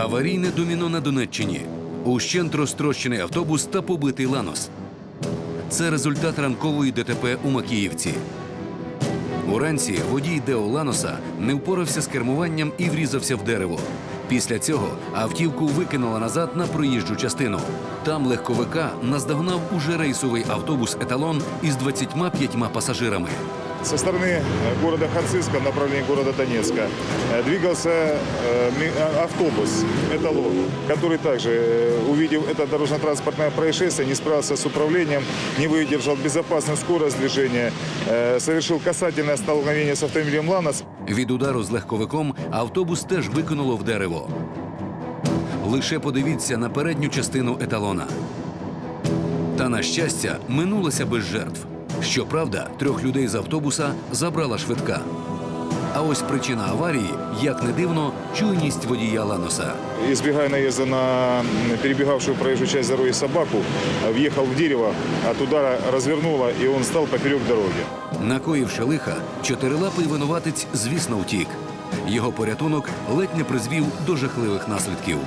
Аварійне доміно на Донеччині. Ущент розтрощений автобус та побитий ланос. Це результат ранкової ДТП у Макіївці. Уранці водій Део Ланоса не впорався з кермуванням і врізався в дерево. Після цього автівку викинула назад на проїжджу частину. Там легковика наздогнав уже рейсовий автобус еталон із 25 пасажирами. Со стороны э, города Ханцизска в направлении города Донецка э, двигался э, ми- а- автобус «Эталон», который также, э, увидев это дорожно-транспортное происшествие, не справился с управлением, не выдержал безопасную скорость движения, э, совершил касательное столкновение с автомобилем «Ланос». Від удару з легковиком автобус теж викинуло в дерево. Лише подивіться на передню частину еталона. Та на щастя, минулося без жертв. Щоправда, трьох людей з автобуса забрала швидка. А ось причина аварії, як не дивно, чуйність водія Ланоса. Избегая наезда на м, перебегавшую проезжую часть дороги собаку, въехал в дерево, от удара развернуло, и он стал поперек дороги. Накоївши лиха, чотирилапий винуватець, звісно, втік. Його порятунок ледь не призвів до жахливих наслідків.